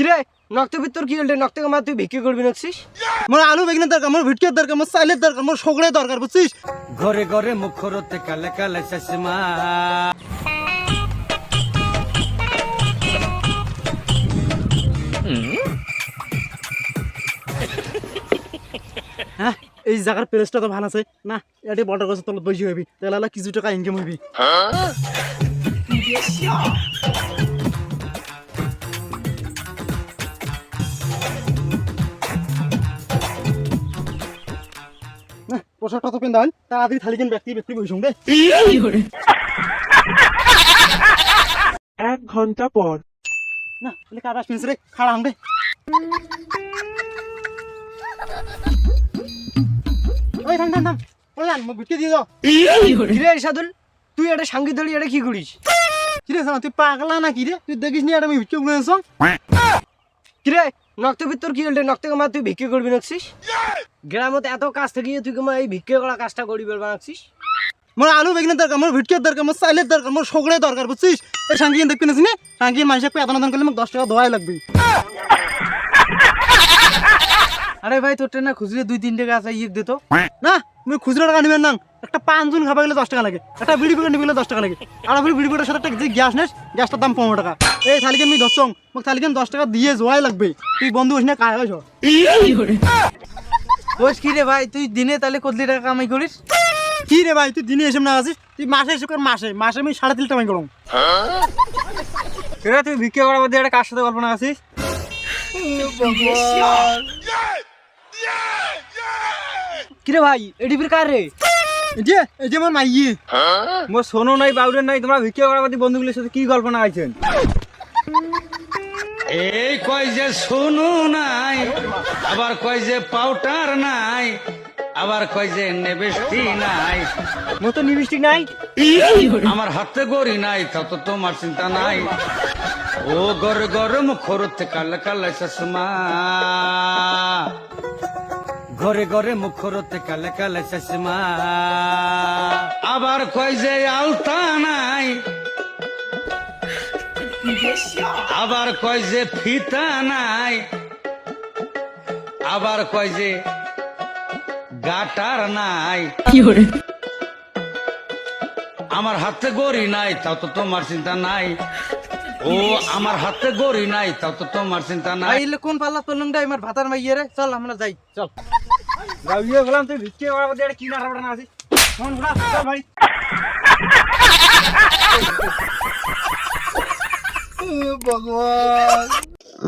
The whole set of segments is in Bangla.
কিরে? নক্তবির তোর কি হল নক্ত কামা তুই ভিক্ষে করবি নাকছিস মোর আলু বেগুনের দরকার মোর ভিটকের দরকার মোর চাইলের দরকার মোর সগড়ে দরকার বুঝছিস? ঘরে ঘরে মুখরতে কালে কালে চশমা। হ্যাঁ এই জায়গার প্লেসটা তো ভালো আছে না এটি বড় গাছের তলত বসে হবি তাহলে কিছু টাকা ইনকাম হবি পোশাকটা তো পেন দাঁড়ান তাড়াতাড়ি থালি কেন ব্যক্তি ব্যক্তি বসুন দে। এক ঘণ্টা পর। না তাহলে কাটা শুনছে রে খাড়া হাম দে। ওই থাম থাম থাম। ওই আন মোক বিটকে দিয়ে দাও কিরে সাদুল তুই এটা সাঙ্গীত ধরি এটা কি করিস কিরে সালা তুই পাগলা না কি রে তুই দেখিস নি এটা আমি করে আনছ কিরে নক্তবির তোর কি হল নক্ত কামা তুই ভিক্ষে করবি নাকছিস? গ্রামত এত কাজ থেকে তুই কামা এই ভিক্ষে করা কাজটা করি বের বানাচ্ছিস মোর আলু বেগুনের দরকার মোর ভিটকের দরকার মোর চাইলের দরকার মোর সগড়ে দরকার বুঝছিস? এই সাংকিন দেখবি না? চিনি সাংকিন মানুষকে পেতন দান করলে মোক দশ টাকা দোয়াই লাগবে। আরে ভাই তোর না খুচরে দুই তিন টাকা আছে ইয়ে দিত না তুমি খুচরো টাকা নিবেন না। একটা পান জুন খাবা গেলে দশ টাকা লাগে একটা বিড়ি প্যাকেট নিবে গেলে দশ টাকা লাগে। আর আপনি বিড়ি প্যাকেটের সাথে একটা যে গ্যাস নেস গ্যাসটার দাম পনেরো টাকা। এই থালিকেন আমি দশ মোক থালিকেন দশ টাকা দিয়ে জোয়াই লাগবে। তুই বন্ধু হইস না হইস বস কি রে ভাই তুই দিনে তাহলে কতলি টাকা কামাই করিস? কি রে ভাই তুই দিনে এসে না আছিস তুই মাসে এসে কর মাসে। মাসে আমি সাড়ে তিন টাকা করুন এরা তুই ভিক্ষা করার মধ্যে একটা কার সাথে কল্পনা আছিস কিরে ভাই এডি ফির কার রে? যে এই যে আমার মাইয়ে। মোর সোনো নাই বাউরের নাই তোমরা ভিক্ষা করার মধ্যে বন্ধুগুলোর সাথে কি এই কয় যে সোনু নাই আবার কয় যে পাউডার নাই আবার কয় যে নেবেস্টি নাই। মতো নিবিষ্টিক নাই। আমার হাতে গড়ি নাই তা তো তোমার চিন্তা নাই। ও গর গরম খরতে কাল কাল চশমা ঘরে ঘরে মুখরতে কালে কালে চশমা। আবার কয় যে আলতা নাই। আবার কয় যে ফিতা নাই। আবার কয় যে গাটার নাই। আমার হাতে গড়ি নাই তাও তো তোমার চিন্তা নাই। ও আমার হাতে গড়ি নাই তাও তো তোমার চিন্তা নাই। আইলে কোন পাল্লা আমার ভাতার মাইয়ে রে। চল আমরা যাই চল। গাউয়ে গেলাম তুই ভিক্ষে কি না রাবড়া না আছিস ফোন ঘোরা চল ভাই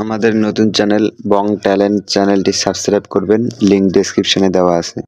আমাদের নতুন চ্যানেল বং ট্যালেন্ট চ্যানেলটি সাবস্ক্রাইব করবেন লিংক ডেসক্রিপশনে দেওয়া আছে।